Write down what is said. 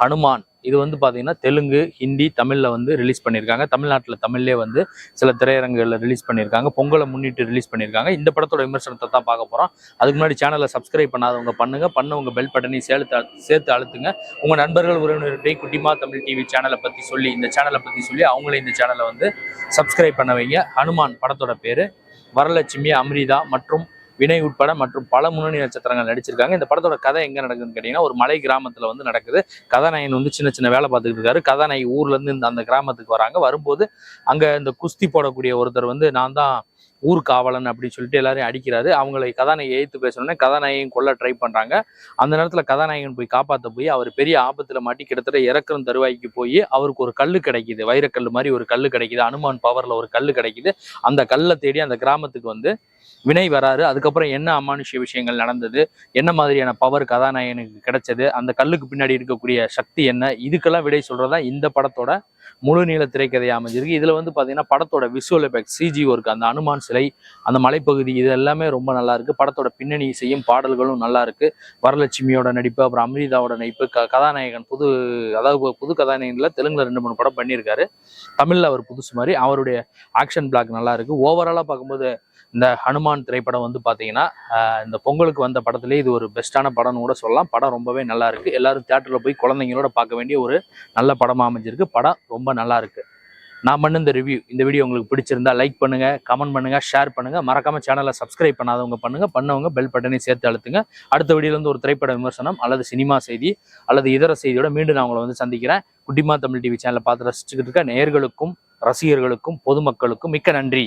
ஹனுமான். இது வந்து பார்த்தீங்கன்னா தெலுங்கு ஹிந்தி தமிழில் வந்து ரிலீஸ் பண்ணியிருக்காங்க தமிழ்நாட்டில் தமிழ்லேயே வந்து சில திரையரங்குகளில் ரிலீஸ் பண்ணியிருக்காங்க பொங்கலை முன்னிட்டு ரிலீஸ் பண்ணியிருக்காங்க இந்த படத்தோட விமர்சனத்தை தான் பார்க்க போகிறோம் அதுக்கு முன்னாடி சேனலை சப்ஸ்கிரைப் பண்ணாதவங்க பண்ணுங்க. பண்ணவங்க பெல் பட்டனையும் சேர்த்து சேர்த்து அழுத்துங்க. உங்கள் நண்பர்கள் உறவினர்கிட்ட குட்டிமா தமிழ் டிவி சேனலை பற்றி சொல்லி இந்த சேனலை பற்றி சொல்லி அவங்களே இந்த சேனலை வந்து சப்ஸ்கிரைப் பண்ண வைங்க. ஹனுமான் படத்தோட பேர். வரலட்சுமி அம்ரிதா மற்றும் வினய் உட்பட மற்றும் பல முன்னணி நட்சத்திரங்கள் நடிச்சிருக்காங்க. இந்த படத்தோட கதை எங்க நடக்குதுன்னு கேட்டீங்கன்னா ஒரு மலை கிராமத்துல வந்து நடக்குது. கதாநாயகன் வந்து சின்ன சின்ன வேலை பார்த்துக்கிட்டு இருக்காரு. கதாநாயகி ஊர்ல இருந்து இந்த அந்த கிராமத்துக்கு வராங்க. வரும்போது அங்க இந்த குஸ்தி போடக்கூடிய ஒருத்தர் வந்து நான் தான் ஊர் காவலன் அப்படின்னு சொல்லிட்டு எல்லாரையும் அடிக்கிறாரு. அவங்களை கதாநாயகி எதிர்த்து பேசணுன்னே கதாநாயகன் கொல்ல ட்ரை பண்றாங்க. அந்த நேரத்தில் கதாநாயகன் போய் காப்பாற்ற போய் அவர் பெரிய ஆபத்துல மாட்டி கிட்டத்தட்ட இறக்குற தருவாய்க்கு போய் அவருக்கு ஒரு கல்லு கிடைக்குது. வைரக்கல் மாதிரி ஒரு கல்லு கிடைக்குது. அனுமான் பவர்ல ஒரு கல் கிடைக்குது. அந்த கல்லை தேடி அந்த கிராமத்துக்கு வந்து வினை வராரு. அதுக்கப்புறம் என்ன அமானுஷ்ய விஷயங்கள் நடந்தது? என்ன மாதிரியான பவர் கதாநாயகனுக்கு கிடைச்சது? அந்த கல்லுக்கு பின்னாடி இருக்கக்கூடிய சக்தி என்ன? இதுக்கெல்லாம் விடை சொல்றதா இந்த படத்தோட முழு நீள திரைக்கதை அமைஞ்சிருக்கு. இதில் வந்து பார்த்தீங்கன்னா படத்தோட விஷுவல் எஃபெக்ட் சிஜி ஒர்க் அந்த அனுமான் சிலை அந்த மலைப்பகுதி இது எல்லாமே ரொம்ப நல்லா இருக்கு. படத்தோட பின்னணி இசையும் பாடல்களும் நல்லா இருக்கு. வரலட்சுமியோட நடிப்பு அப்புறம் அமிர்தாவோட நடிப்பு க கதாநாயகன் புது அதாவது புது கதாநாயகன்ல தெலுங்குல ரெண்டு மூணு படம் பண்ணியிருக்காரு. தமிழில் அவர் புதுசு மாதிரி அவருடைய ஆக்ஷன் பிளாக் நல்லா இருக்கு. ஓவராலாக பார்க்கும்போது இந்த ஹனுமான் திரைப்படம் வந்து பார்த்தீங்கன்னா இந்த பொங்கலுக்கு வந்த படத்துலேயே இது ஒரு பெஸ்ட்டான படம்னு கூட சொல்லலாம். படம் ரொம்பவே நல்லா இருக்கு. எல்லாரும் தேட்டரில் போய் குழந்தைங்களோட பார்க்க வேண்டிய ஒரு நல்ல படமாக அமைஞ்சிருக்கு. படம் ரொம்ப நல்லா இருக்கு. நான் பண்ண இந்த ரிவ்யூ இந்த வீடியோ உங்களுக்கு பிடிச்சிருந்தா லைக் பண்ணுங்க கமெண்ட் பண்ணுங்க ஷேர் பண்ணுங்க. மறக்காம சேனலை சப்ஸ்கிரைப் பண்ணாதவங்க பண்ணுங்க. பண்ணவங்க பெல் பட்டனையும் சேர்த்து அழுத்துங்க. அடுத்த வீடியோலேருந்து ஒரு திரைப்பட விமர்சனம் அல்லது சினிமா செய்தி அல்லது இதர செய்தியோட மீண்டும் நான் உங்களை வந்து சந்திக்கிறேன். குட்டிமா தமிழ் டிவி சேனலை பார்த்து ரசிச்சுக்கிட்டு இருக்க நேர்களுக்கும் ரசிகர்களுக்கும் பொதுமக்களுக்கும் மிக்க நன்றி.